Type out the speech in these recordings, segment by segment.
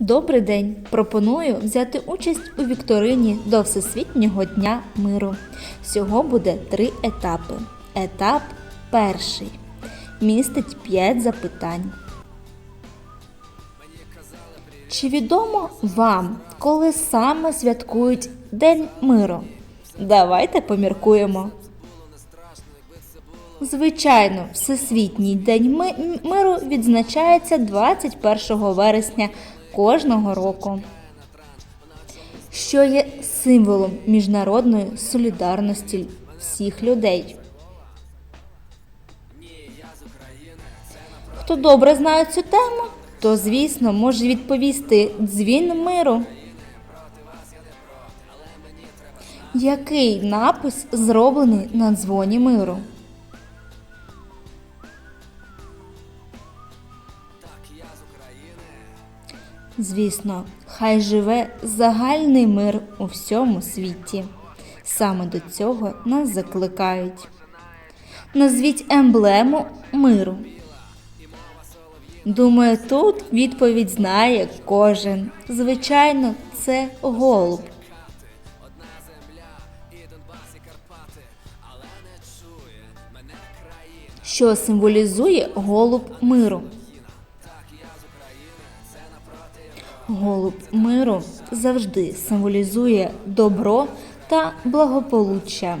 Добрий день! Пропоную взяти участь у вікторині до Всесвітнього дня миру. Всього буде три етапи. Етап перший містить 5 запитань. Чи відомо вам, коли саме святкують День миру? Давайте поміркуємо. Звичайно, Всесвітній день миру відзначається 21 вересня кожного року, що є символом міжнародної солідарності всіх людей. Хто добре знає цю тему, то звісно може відповісти дзвін миру. Який напис зроблений на дзвоні миру? Звісно, хай живе загальний мир у всьому світі. Саме до цього нас закликають. Назвіть емблему миру. Думаю, тут відповідь знає кожен. Звичайно, це голуб. Що символізує голуб миру? Голуб миру завжди символізує добро та благополуччя.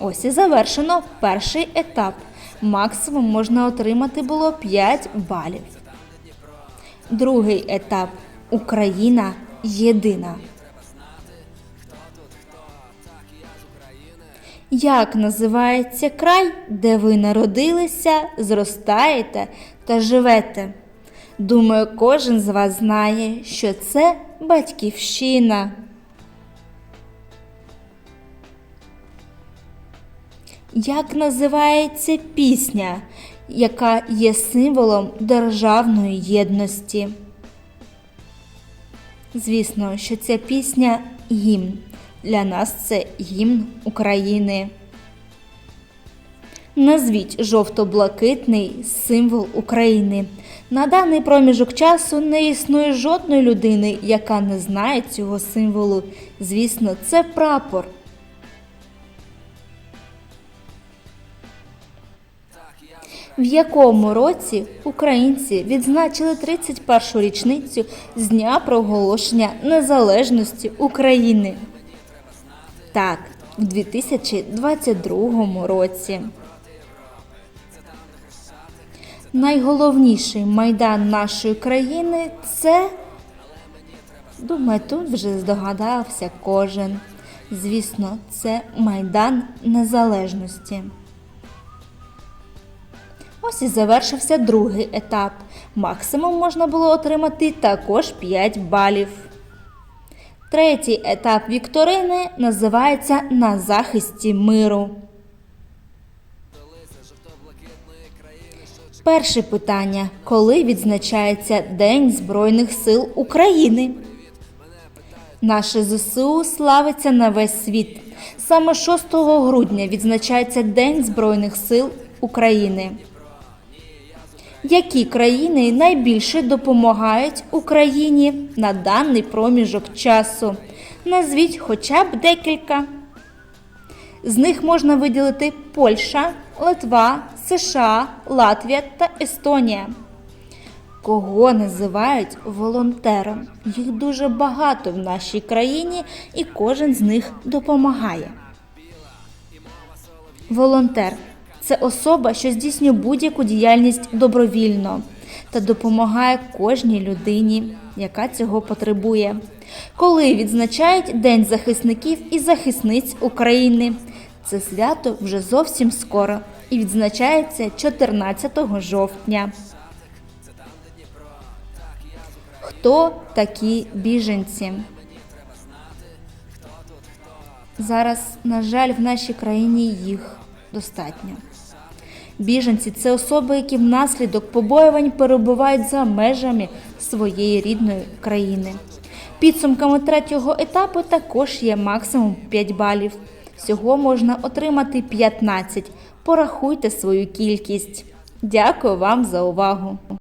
Ось і завершено перший етап. Максимум можна отримати було 5 балів. Другий етап Україна єдина. Як називається край, де ви народилися, зростаєте та живете? Думаю, кожен з вас знає, що це батьківщина. Як називається пісня, яка є символом державної єдності? Звісно, що ця пісня гімн. Для нас це гімн України. Назвіть жовто-блакитний символ України. На даний проміжок часу не існує жодної людини, яка не знає цього символу. Звісно, це прапор. В якому році українці відзначили 31-шу річницю з дня проголошення незалежності України? Так, в 2022 році. Найголовніший майдан нашої країни це. Думаю, тут вже здогадався кожен. Звісно, це Майдан Незалежності. Ось і завершився другий етап. Максимум можна було отримати також 5 балів. Третій етап вікторини називається На захисті миру. Перше питання: коли відзначається День Збройних сил України? Наше ЗСУ славиться на весь світ. Саме 6 грудня відзначається День Збройних сил України. Які країни найбільше допомагають Україні на даний проміжок часу? Назвіть хоча б декілька. З них можна виділити Польща, Литва, США, Латвія та Естонія. Кого називають волонтером? Їх дуже багато в нашій країні, і кожен з них допомагає. Волонтер це особа, що здійснює будь-яку діяльність добровільно та допомагає кожній людині, яка цього потребує. Коли відзначають День захисників і захисниць України, це свято вже зовсім скоро і відзначається 14 жовтня. Хто такі біженці? Зараз, на жаль, в нашій країні їх достатньо. Біженці це особи, які внаслідок побоювань перебувають за межами своєї рідної країни. Підсумками третього етапу також є максимум 5 балів. Всього можна отримати 15. Порахуйте свою кількість. Дякую вам за увагу!